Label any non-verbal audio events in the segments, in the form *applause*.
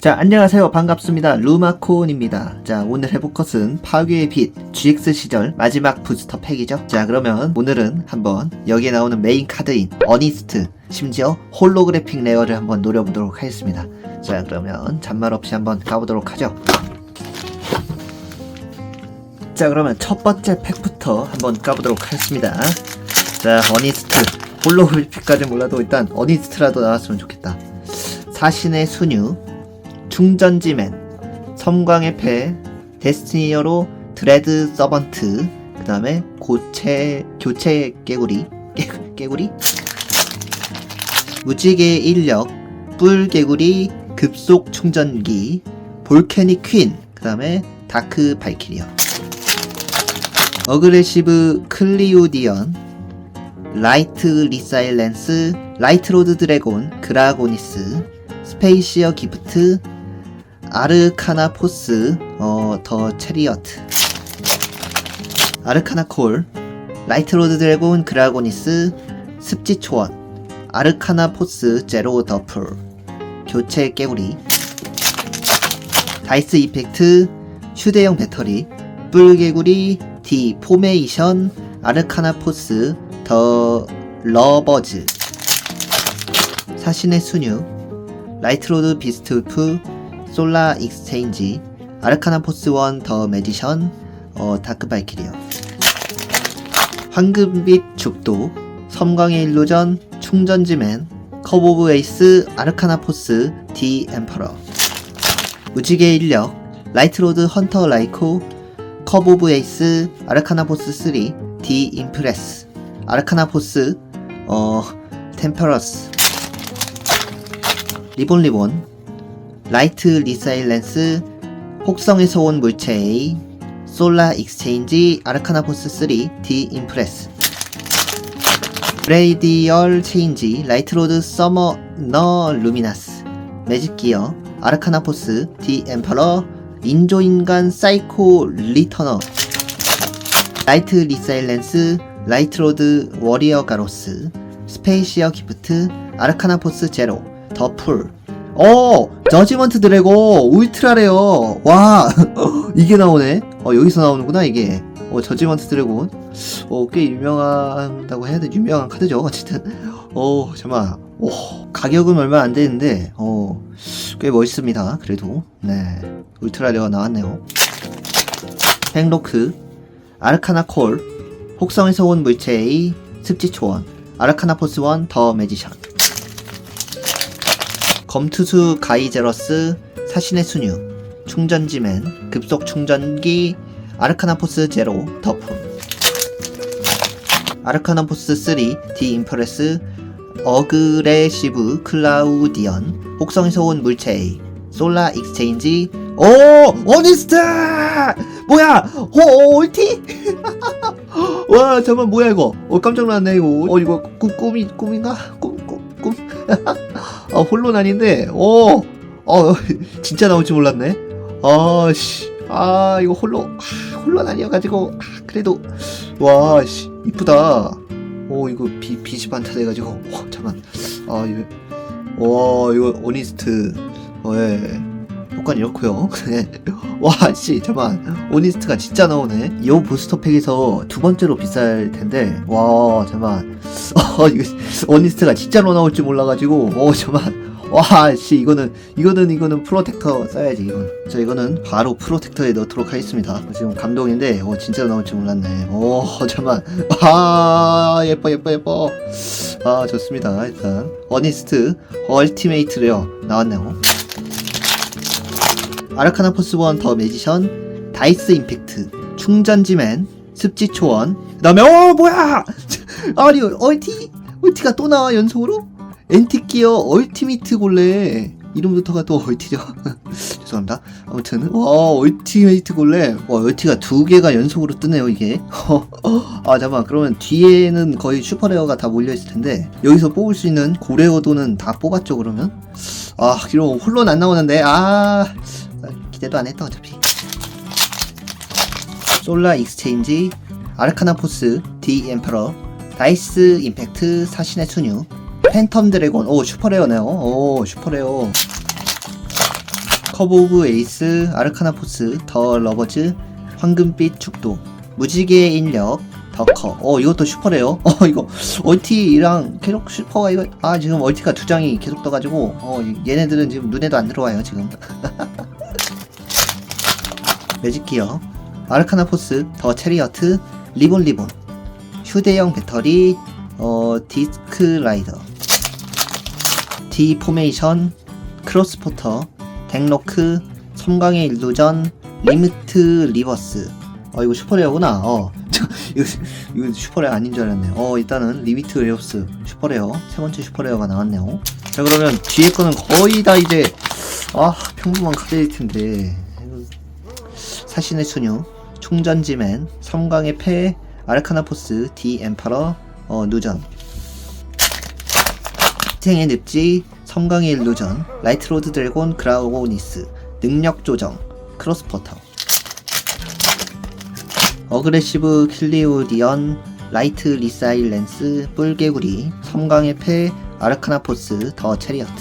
자, 안녕하세요. 반갑습니다. 루마콘입니다. 자, 오늘 해볼 것은 파괴의 빛, GX 시절 마지막 부스터 팩이죠. 자, 그러면 오늘은 한번 여기에 나오는 메인 카드인 어니스트, 심지어 홀로그래픽 레어를 한번 노려보도록 하겠습니다. 자, 그러면 잔말 없이 한번 가보도록 하죠. 자, 그러면 첫 번째 팩부터 한번 까보도록 하겠습니다. 자, 어니스트. 홀로그래픽까지 몰라도 일단 어니스트라도 나왔으면 좋겠다. 사신의 순유, 충전지맨, 섬광의 패, 데스티니 어로 드레드 서번트, 그 다음에 고체, 교체 깨구리, 깨, 깨구리? 무지개의 인력, 뿔 개구리, 급속 충전기, 볼케닉 퀸, 그 다음에 다크 발키리어. 어그레시브 클리오디언, 라이트 리사일렌스, 라이트 로드 드래곤, 그라고니스, 스페이시어 기프트, 아르카나 포스, 어, 더 체리어트, 아르카나 콜, 라이트 로드 드래곤, 그라고니스, 습지 초원, 아르카나 포스, 제로 더풀, 교체 깨구리, 다이스 이펙트, 휴대용 배터리, 뿔개구리, 디 포메이션, 아르카나 포스, 더 러버즈, 사신의 순유, 라이트로드 비스트 울프, 솔라 익스체인지, 아르카나 포스 원 더 매지션, 어, 다크 발키리어. 황금빛 죽도, 섬광의 일루전, 충전지맨, 커브 오브 에이스, 아르카나 포스, 디 엠퍼러. 무지개의 인력, 라이트로드 헌터 라이코, 커브 오브 에이스, 아르카나 포스 3, 디 임프레스, 아르카나 포스, 어, 템퍼러스. 리본 리본, 라이트 리사일렌스, 혹성에서 온 물체 A, 솔라 익스체인지, 아르카나 포스 3, 디 임프레스. 브레이디얼 체인지, 라이트로드 서머 너 루미나스, 매직 기어, 아르카나 포스, 디 엠퍼러, 인조인간 사이코 리터너, 라이트 리사일렌스, 라이트로드 워리어 가로스, 스페이시어 기프트, 아르카나 포스 제로, 더 풀. 어! 저지먼트 드래곤 울트라래요. 와! *laughs* 이게 나오네. 어, 여기서 나오는구나, 이게. 어, 저지먼트 드래곤. 어, 꽤 유명하다고 해야 돼. 유명한 카드죠. 어쨌든. 어, 잠깐만. 오, 가격은 얼마 안 되는데, 어, 꽤 멋있습니다. 그래도. 네. 울트라레어 나왔네요. 팽로크, 아르카나 콜, 혹성에서 온 물체 A, 습지 초원, 아르카나 포스 원더 매지션. 검투수 가이제러스, 사신의 순유, 충전지맨, 급속 충전기, 아르카나 포스 제로, 더품. 아르카나 포스 3, 디 임프레스, 어그레시브 클라우디언, 혹성에서 온 물체 A, 솔라 익스체인지, 오! 어니스트! 뭐야! 어, 어, 올티? *laughs* 와, 잠깐 뭐야 이거? 어, 깜짝 놀랐네 이거. 어, 이거 꿈, 꿈이, 꿈인가? 꿈? 아, 홀론 아닌데, 오! 어, *laughs* 진짜 나올 줄 몰랐네. 아, 씨. 아, 이거 홀로, 아, 홀론 아니어가지고, 아, 그래도, 와, 씨. 이쁘다. 오, 이거 비, 빛이 반타 돼가지고, 어, 잠깐. 아, 이거, 와, 이거 오니스트, 어, 예. 효과는 이렇고요 *laughs* 와, 씨, 잠깐. 오니스트가 진짜 나오네. 이 부스터 팩에서 두 번째로 비쌀 텐데, 와, 잠깐. *laughs* 어, 이거, 오니스트가 진짜로 나올 줄 몰라가지고, 어, 잠깐. 와, 씨, 이거는, 이거는, 이거는 프로텍터 써야지, 이건. 저 이거는 바로 프로텍터에 넣도록 하겠습니다. 지금 감동인데, 어, 진짜로 나올 줄 몰랐네. 오, 잠깐. 아, 예뻐, 예뻐, 예뻐. 아, 좋습니다. 일단. 어니스트, 얼티메이트 레어 나왔네요. 아르카나 포스 원 더 매지션, 다이스 임팩트, 충전지맨, 습지 초원, 그 다음에, 어, 뭐야! *laughs* 아니, 얼티? 얼티가 또 나와, 연속으로? 엔티기어 얼티미트 골레. 이름부터가 또 얼티죠. *laughs* 죄송합니다. 아무튼, 와, 얼티메이트 골레. 와, 얼티가 두 개가 연속으로 뜨네요, 이게. *laughs* 아, 잠깐만. 그러면 뒤에는 거의 슈퍼레어가 다 몰려있을 텐데, 여기서 뽑을 수 있는 고레어도는 다 뽑았죠, 그러면? 아, 그럼 홀론 안 나오는데, 아, 기대도 안 했다, 어차피. 솔라 익스체인지, 아르카나 포스, 디 엠퍼러, 다이스 임팩트, 사신의 순유, 팬텀 드래곤, 오, 슈퍼레어네요. 오, 슈퍼레어. 커브 오브 에이스, 아르카나 포스, 더 러버즈, 황금빛 죽도, 무지개의 인력, 더커. 어, 이것도 슈퍼래요. *laughs* 어, 이거, 얼티랑 계속 슈퍼가 이거, 아, 지금 얼티가 두 장이 계속 떠가지고, 어, 얘네들은 지금 눈에도 안 들어와요, 지금. *laughs* 매직 기어, 아르카나 포스, 더 체리어트, 리본 리본, 휴대용 배터리, 어, 디스크 라이더, D 포메이션, 크로스포터, 덱로크, 섬광의 일루전, 리미트 리버스. 어, 이거 슈퍼레어구나. 어, *laughs* 저, 이거, 이거 슈퍼레어 아닌 줄 알았네. 어, 일단은 리미트 리버스 슈퍼레어. 세 번째 슈퍼레어가 나왔네요. 자, 그러면 뒤에 거는 거의 다 이제, 아, 평범한 카드일 텐데. 사신의 수녀, 충전지맨, 섬광의 폐, 아르카나포스, 디 엠파러, 어, 누전. 생의 늪지, 섬광의 일루전, 라이트로드 드래곤 그라우니스, 능력 조정, 크로스포터. 어그레시브 킬리오디언, 라이트 리사일렌스, 뿔개구리, 섬광의 폐, 아르카나포스, 더 체리어트.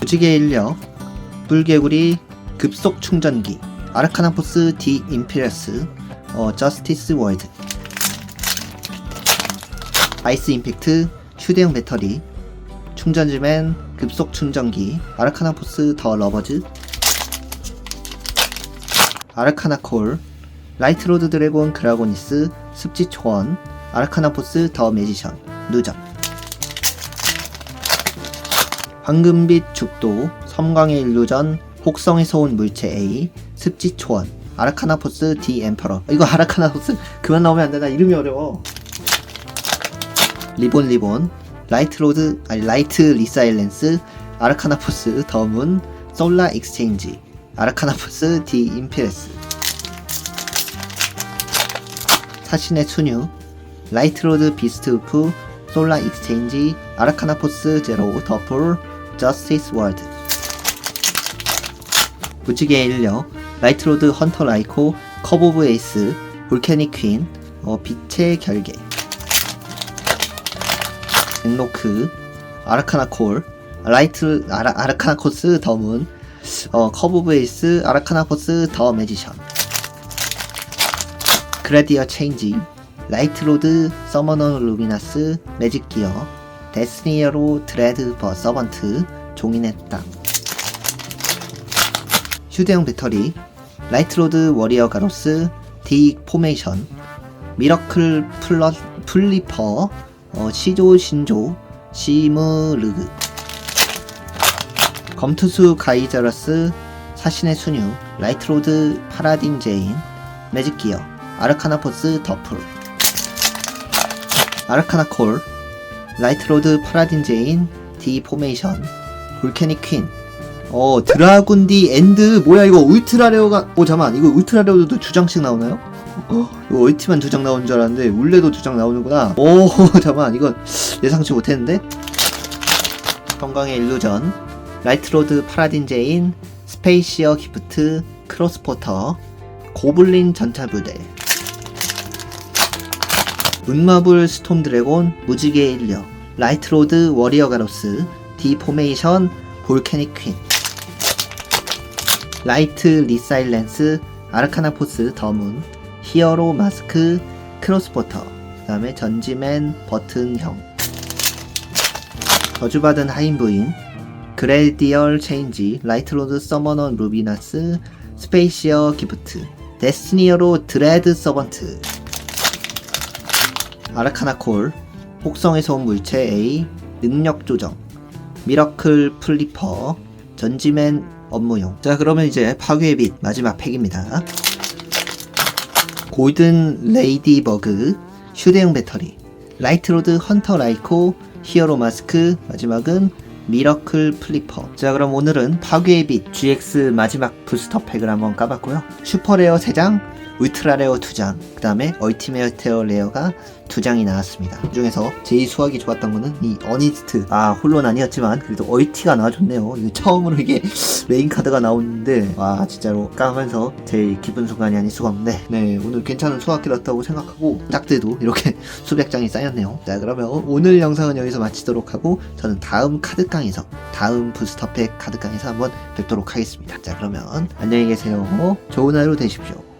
무지개 인력, 뿔개구리, 급속 충전기, 아르카나포스 디 임피레스, 어, 저스티스 월드. 아이스 임팩트, 휴대용 배터리, 충전지맨, 급속 충전기, 아르카나포스 더 러버즈, 아르카나 콜, 라이트로드 드래곤 그라고니스, 습지 초원, 아르카나포스 더 매지션, 누적. 황금빛 죽도, 섬광의 일루전, 혹성에서 온 물체 A, 습지 초원, 아르카나포스 D 엠퍼러. 이거 아르카나포스 그만 나오면 안 되나? 이름이 어려워. 리본 리본, 라이트 로드, 아니 라이트 리사일렌스, 아르카나포스 더문, 솔라 익스체인지, 아르카나포스 디 임페레스. 사신의 수뉴, 라이트 로드 비스트 우프, 솔라 익스체인지, 아르카나포스 제로 더풀, 저스티스 월드. 무지개의 인력, 라이트로드 헌터 라이코, 커브 오브 에이스, 볼케닉 퀸, 어, 빛의 결계. 닉노크, 아르카나 콜, 라이트, 아라, 아르카나 코스 더문, 어, 커브 오브 에이스, 아르카나 포스 더 매지션. 그라디어 체인지, 라이트로드, 서머너 루미나스, 매직 기어, 데스니어로 드레드 버 서번트, 종인의 땅. 휴대용 배터리, 라이트로드 워리어 가로스, 디 포메이션, 미러클 플러, 플리퍼, 어, 시조 신조, 시무르그, 검투수 가이자러스, 사신의 수뉴, 라이트로드 파라딘 제인, 매직 기어, 아르카나 포스 더풀, 아르카나 콜, 라이트로드 파라딘 제인, 디 포메이션, 볼케닉 퀸, 어 드라군 디 엔드 뭐야 이거 울트라레어가 오 잠만 이거 울트라레어도 두 장씩 나오나요? 어, 이거 얼티만 두 장 나오는 줄 알았는데 울레도 두 장 나오는구나. 오 *laughs* 잠만 이건 예상치 못했는데? 건강의 일루전. 라이트로드 파라딘 제인 스페이시어 기프트 크로스포터 고블린 전차부대. 운마불 스톰 드래곤 무지개 인력. 라이트로드 워리어 가로스 디포메이션 볼케닉 퀸 라이트 리사일렌스 아르카나 포스 더문 히어로 마스크 크로스포터 그 다음에 전지맨 버튼형. 저주받은 하인부인 그레디얼 체인지 라이트로드 서머너 루비나스 스페이시어 기프트 데스니어로 드레드 서번트. 아르카나 콜 혹성에서 온 물체 A 능력 조정 미러클 플리퍼 전지맨 업무용. 자 그러면 이제 파괴의 빛 마지막 팩입니다. 골든 레이디버그 휴대용 배터리 라이트로드 헌터 라이코 히어로 마스크 마지막은 미러클 플리퍼. 자 그럼 오늘은 파괴의 빛 GX 마지막 부스터 팩을 한번 까봤고요. 슈퍼레어 3장 울트라 레어 2장, 그 다음에 얼티메테어 레어가 두 장이 나왔습니다. 그 중에서 제일 수확이 좋았던 거는 이 어니스트. 아, 홀로는 아니었지만, 그래도 얼티가 나와줬네요. 이거 처음으로 이게 *laughs* 메인 카드가 나오는데, 와, 진짜로 까면서 제일 기쁜 순간이 아닐 수가 없네. 네, 오늘 괜찮은 수확기였다고 생각하고, 짝들도 이렇게 *laughs* 수백 장이 쌓였네요. 자, 그러면 오늘 영상은 여기서 마치도록 하고, 저는 다음 카드깡에서, 다음 부스터팩 카드깡에서 한번 뵙도록 하겠습니다. 자, 그러면 안녕히 계세요. 좋은 하루 되십시오.